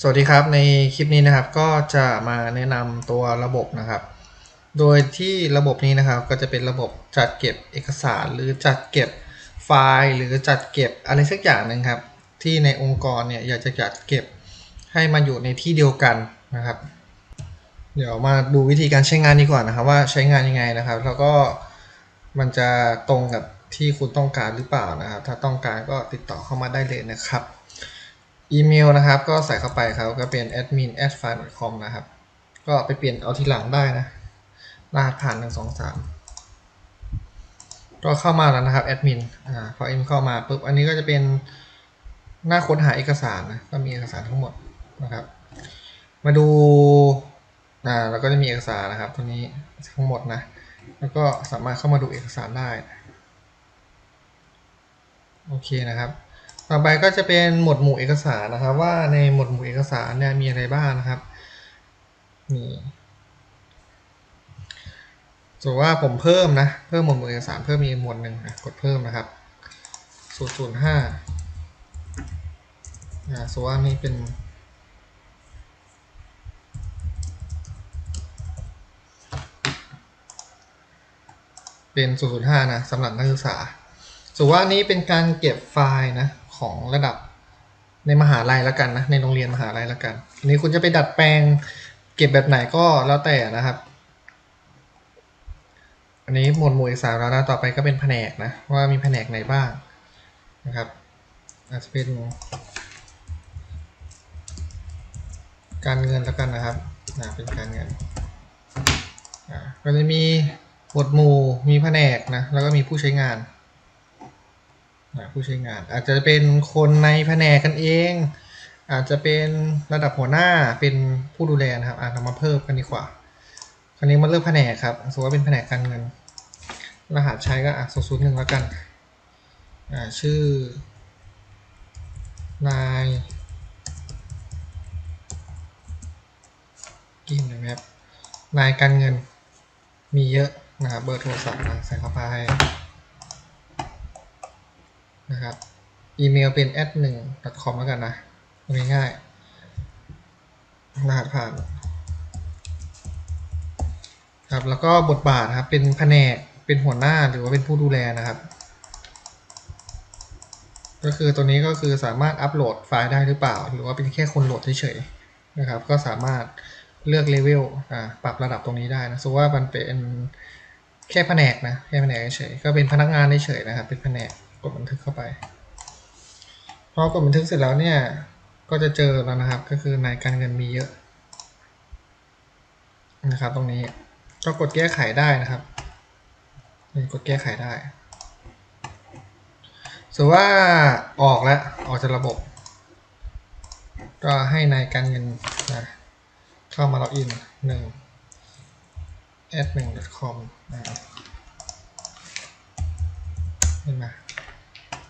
สวัสดีครับในคลิปนี้นะครับก็จะมาแนะนำตัวระบบนะครับ โดยที่ระบบนี้นะครับก็จะเป็นระบบจัดเก็บเอกสาร หรือจัดเก็บไฟล์ หรือจัดเก็บอะไรสักอย่างหนึ่งครับ ที่ในองค์กรเนี่ยอยากจะจัดเก็บให้มาอยู่ในที่เดียวกันนะครับ เดี๋ยวมาดูวิธีการใช้งานดีกว่านะครับว่าใช้งานยังไงนะครับ แล้วก็มันจะตรงกับที่คุณต้องการหรือเปล่านะครับ ถ้าต้องการก็ติดต่อเข้ามาได้เลยนะครับ อีเมลนะครับ ก็ใส่เข้าไปครับก็เป็น admin at file com นะครับ ก็ไปเปลี่ยนเอาทีหลังได้นะรหัสผ่านหนึ่งสองสามก็เข้ามาแล้วนะครับแอดมินอ่าพอเอ็มเข้ามาปุ๊บอันนี้ก็จะเป็นหน้าค้นหาเอกสารนะก็มีเอกสารทั้งหมดนะครับ มาดูอ่าเราก็จะมีเอกสารนะครับตัวนี้ทั้งหมดนะ แล้วก็สามารถเข้ามาดูเอกสารได้ โอเคนะครับ ต่อไปก็จะเป็นหมวดหมู่เอกสารนะครับ ว่าในหมวดหมู่เอกสารเนี่ยมีอะไรบ้างนะครับนี่สมมติว่าผมเพิ่มนะเพิ่มหมวดหมู่เอกสารเพิ่มมีหมวดหนึ่งนะกดเพิ่มนะครับศูนย์ศูนย์ห้าอ่าสมมติว่านี่เป็นเป็นศูนย์ศูนย์ห้านะสำหรับนักศึกษาสมมติว่านี้เป็นการเก็บไฟล์นะ ของระดับในมหาลัยแล้วกันนะในโรงเรียนมหาลัยแล้วกันทีนี้คุณจะไปดัดแปลงเก็บแบบไหนก็แล้วแต่นะครับ อันนี้หมวดหมู่เอกสารแล้วนะต่อไปก็เป็นแผนกนะว่ามีแผนกไหนบ้างนะครับอาจจะเป็นการเงินแล้วกันนะครับนะเป็นการเงินอ่าก็จะมีหมวดหมู่มีแผนกนะแล้วก็มีผู้ใช้งาน ผู้ใช้งาน อาจจะเป็นคนในแผนกกันเอง อาจจะเป็นระดับหัวหน้าเป็นผู้ดูแลนะครับอะเรามาเพิ่มกันดีกว่าคราวนี้มาเลือกแผนกครับสมมติว่าเป็นแผนกการเงิน รหัสใช้ก็อะศูนย์ศูนย์หนึ่งแล้วกันอ่าชื่อนายกินนะครับนายการเงินมีเยอะนะครับเบอร์โทรศัพท์ใส่เข้าไป นะครับ อีเมลเป็น ad 1 com แล้วกันนะง่ายๆรหัสผ่านครับแล้วก็บทบาทครับเป็นแผนกเป็นหัวหน้าหรือว่าเป็นผู้ดูแลนะครับ ก็คือตัวนี้ก็คือสามารถอัปโหลดไฟล์ได้หรือเปล่า หรือว่าเป็นแค่คนโหลดเฉยๆนะครับ ก็สามารถเลือกเลเวลปรับระดับตรงนี้ได้นะสมมติว่ามันเป็นแค่แผนกนะแค่แผนกเฉยก็เป็นพนักงานเฉยๆนะครับ เป็นแผนก ดบันทึกเข้าไป พอกดบันทึกเสร็จแล้วเนี่ย ก็จะเจอแล้วนะครับ ก็คือนายการเงินมีเยอะนะครับ ตรงนี้ก็กดแก้ไขได้นะครับนี่กดแก้ไขได้สมมติว่าออกแล้ว ออกจากระบบ ก็ให้นายการเงินนะเข้ามาล็อกอินหนึ่ง at หนึ่ง com นะครับเห็นไหม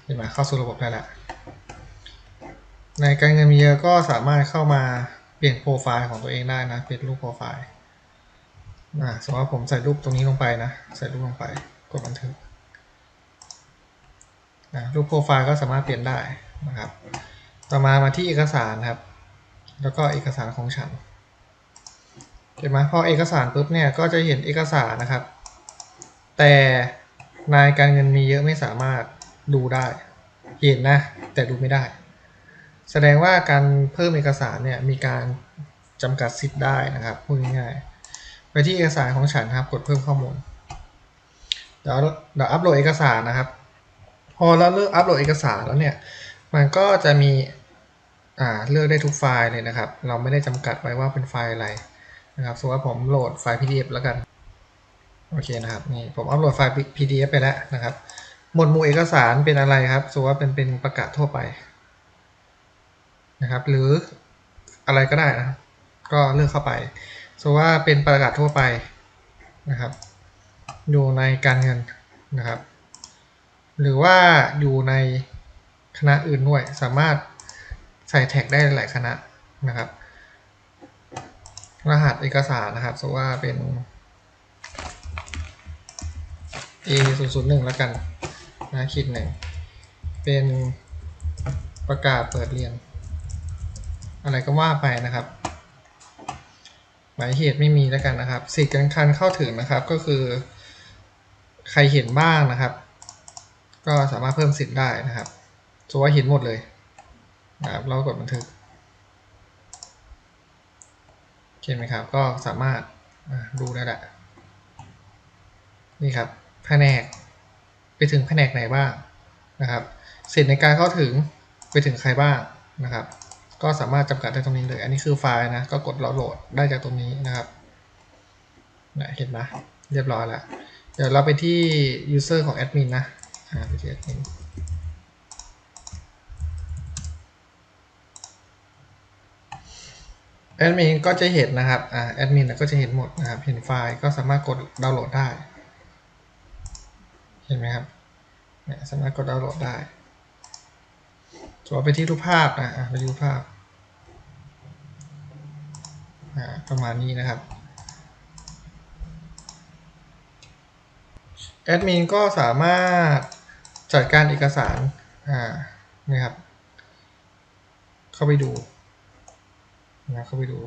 เห็นไหมเข้าสู่ระบบได้แล้วในการเงินมีเยอะก็สามารถเข้ามาเปลี่ยนโปรไฟล์ของตัวเองได้นะ เปลี่ยนรูปโปรไฟล์อ่าสมมติว่าผมใส่รูปตรงนี้ลงไปนะ ใส่รูปลงไป กดบันทึกอ่ารูปโปรไฟล์ก็สามารถเปลี่ยนได้นะครับ ต่อมามาที่เอกสารครับ แล้วก็เอกสารของฉัน เห็นไหมพอเอกสารปุ๊บเนี่ยก็จะเห็นเอกสารนะครับ แต่นายการเงินมีเยอะไม่สามารถ ดูได้เห็นนะ แต่ดูไม่ได้ แสดงว่าการเพิ่มเอกสารเนี่ยมีการจำกัดสิทธิ์ได้นะครับพูดง่ายๆไปที่เอกสารของฉันครับ กดเพิ่มข้อมูลเดี๋ยวเดี๋ยวอัปโหลดเอกสารนะครับ พอเราเลือกอัปโหลดเอกสารแล้วเนี่ย มันก็จะมีอ่าเลือกได้ทุกไฟล์เลยนะครับ เราไม่ได้จำกัดไว้ว่าเป็นไฟล์อะไรนะครับสมมติว่าผมโหลดไฟล์ PDF แล้วกัน โอเคนะครับ นี่ผมอัปโหลดไฟล์ PDF ไปแล้วนะครับ หมวดหมู่เอกสารเป็นอะไรครับสมมติว่าเป็นเป็นประกาศทั่วไปนะครับ หรืออะไรก็ได้นะครับก็เลือกเข้าไปสมมติว่าเป็นประกาศทั่วไปนะครับ อยู่ในการเงินนะครับ หรือว่าอยู่ในคณะอื่นด้วย สามารถใส่แท็กได้หลายคณะนะครับ รหัสเอกสารนะครับสมมติว่าเป็น A 0 0 1 แล้วกัน นะขีดหนึ่งเป็นประกาศเปิดเรียน อะไรก็ว่าไปนะครับหมายเหตุไม่มีแล้วกันนะครับสิทธิ์การคันเข้าถึงนะครับก็คือ ใครเห็นบ้างนะครับ ก็สามารถเพิ่มสิทธิ์ได้นะครับสมมติว่าเห็นหมดเลยนะครับเรากดบันทึกโอเคไหมครับ ก็สามารถดูได้แหละนี่ครับแผนก ไปถึงแผนกไหนบ้างนะครับสิทธิในการเข้าถึงไปถึงใครบ้างนะครับ ก็สามารถจำกัดได้ตรงนี้เลย อันนี้คือไฟล์นะ ก็กดเราโหลดได้จากตรงนี้นะครับนะเห็นไหมเรียบร้อยแล้ว เดี๋ยวเราไปที่ user ของแอดมินนะอ่าไปที่แอดมินแอดมินก็จะเห็นนะครับอ่าแอดมินก็จะเห็นหมดนะครับ เห็นไฟล์ก็สามารถกดดาวน์โหลดได้ เห็นไหมครับเนี่ยสามารถกดดาวน์โหลดได้ส่วไปที่รูปภาพนะอะไปดูภาพอ่าประมาณนี้นะครับแอดมินก็สามารถจัดการเอกสารอ่านี่ครับ เข้าไปดูนะเข้าไปดู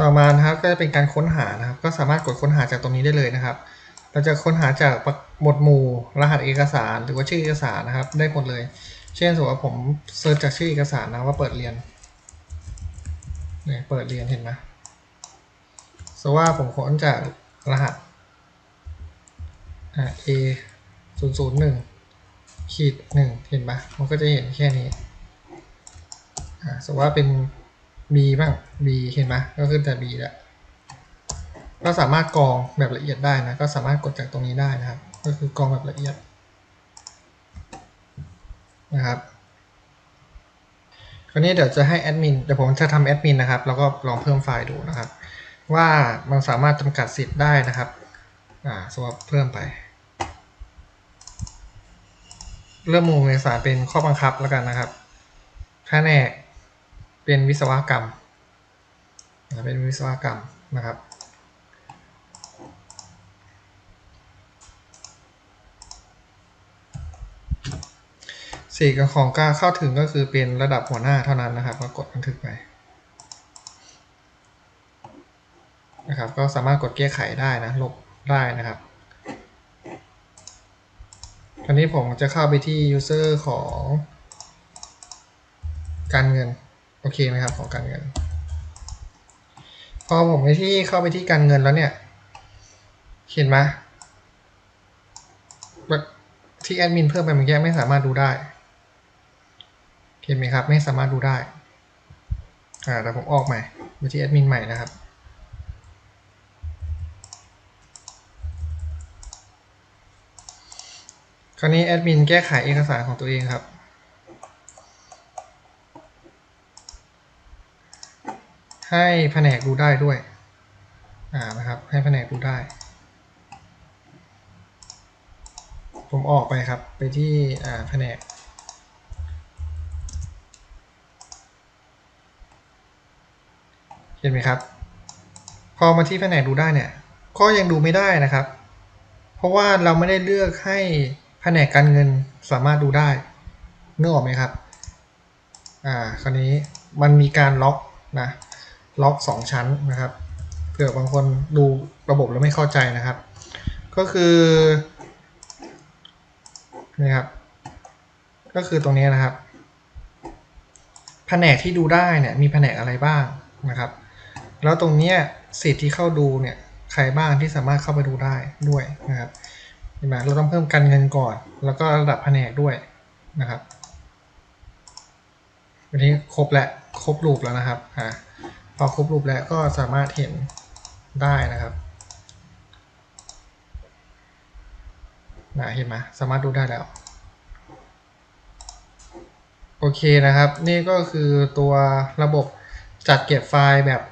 ต่อมานะครับก็จะเป็นการค้นหานะครับ ก็สามารถกดค้นหาจากตรงนี้ได้เลยนะครับ เราจะค้นหาจากหมวดหมู่รหัสเอกสาร หรือว่าชื่อเอกสารนะครับ ได้หมดเลย เช่นสมมติว่าผมเซิร์ชจากชื่อเอกสารนะว่าเปิดเรียนเนี่ยเปิดเรียนเห็นไหมสมมติว่าผมค้นจากรหัสอ่า A ศูนย์ศูนย์หนึ่งขีดหนึ่งเห็นปะมันก็จะเห็นแค่นี้อ่าสมมติว่าเป็น B บ้าง B เห็นไหมก็ขึ้นแต่ B แล้วก็สามารถกรองแบบละเอียดได้นะ ก็สามารถกดจากตรงนี้ได้นะครับ ก็คือกรองแบบละเอียดนะครับคราวนี้เดี๋ยวจะให้แอดมินเดี๋ยวผมจะทำแอดมินนะครับ แล้วก็ลองเพิ่มไฟล์ดูนะครับ ว่ามันสามารถจำกัดสิทธิ์ได้นะครับ อ่าสมมติเพิ่มไป เริ่มมูลเอกสารเป็นข้อบังคับแล้วกันนะครับแผนก เป็นวิศวกรรมเป็นวิศวกรรมนะครับสี่กับของการเข้าถึงก็คือเป็นระดับหัวหน้าเท่านั้นนะครับก็กดบันทึกไปนะครับก็สามารถกดแก้ไขได้นะลบได้นะครับคราวนี้ผมจะเข้าไปที่ user ของการเงิน อเคไหมครับของการเงิน พอผมไปที่เข้าไปที่การเงินแล้วเนี่ย เห็นไหมแบบที่แอดมินเพิ่มไปเมื่อกี้ไม่สามารถดูได้ เห็นไหมครับ ไม่สามารถดูได้อ่าแต่ผมออกใหม่ไปที่แอดมินใหม่นะครับคราวนี้แอดมินแก้ไขเอกสารของตัวเองครับ ให้แผนกดูได้ด้วย อ่านะครับ ให้แผนกดูได้ ผมออกไปครับไปที่อ่าแผนกเห็นไหมครับ พอมาที่แผนกดูได้เนี่ย ก็ยังดูไม่ได้นะครับ เพราะว่าเราไม่ได้เลือกให้แผนกการเงินสามารถดูได้นึกออกไหมครับ อ่า คราวนี้มันมีการล็อกนะ ล็อกสองชั้นนะครับเผื่อบางคนดูระบบแล้วไม่เข้าใจนะครับ ก็คือนี่ครับก็คือตรงนี้นะครับ แผนกที่ดูได้เนี่ยมีแผนกอะไรบ้างนะครับ แล้วตรงนี้สิทธิ์ที่เข้าดูเนี่ยใครบ้างที่สามารถเข้าไปดูได้ด้วยนะครับเห็นไหมเราต้องเพิ่มการเงินก่อน แล้วก็ระดับแผนกด้วยนะครับวันนี้ครบแล้วครบรูปแล้วนะครับอ่า พอครบรูปแล้วก็สามารถเห็นได้นะครับนะเห็นไหมสามารถดูได้แล้ว โอเคนะครับ นี่ก็คือตัวระบบจัดเก็บไฟล์แบบ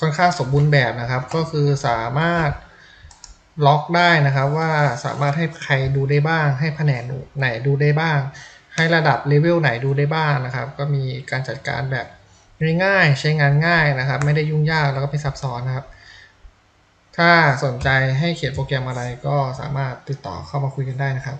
ค่อนข้างสมบูรณ์แบบนะครับ ก็คือสามารถล็อกได้นะครับว่าสามารถให้ใครดูได้บ้าง ให้แผนกไหนดูได้บ้าง ให้ระดับเลเวลไหนดูได้บ้างนะครับ ก็มีการจัดการแบบ ง่ายใช้งานง่ายนะครับ ไม่ได้ยุ่งยากแล้วก็ไม่ซับซ้อนนะครับ ถ้าสนใจให้เขียนโปรแกรมอะไรก็สามารถติดต่อเข้ามาคุยกันได้นะครับ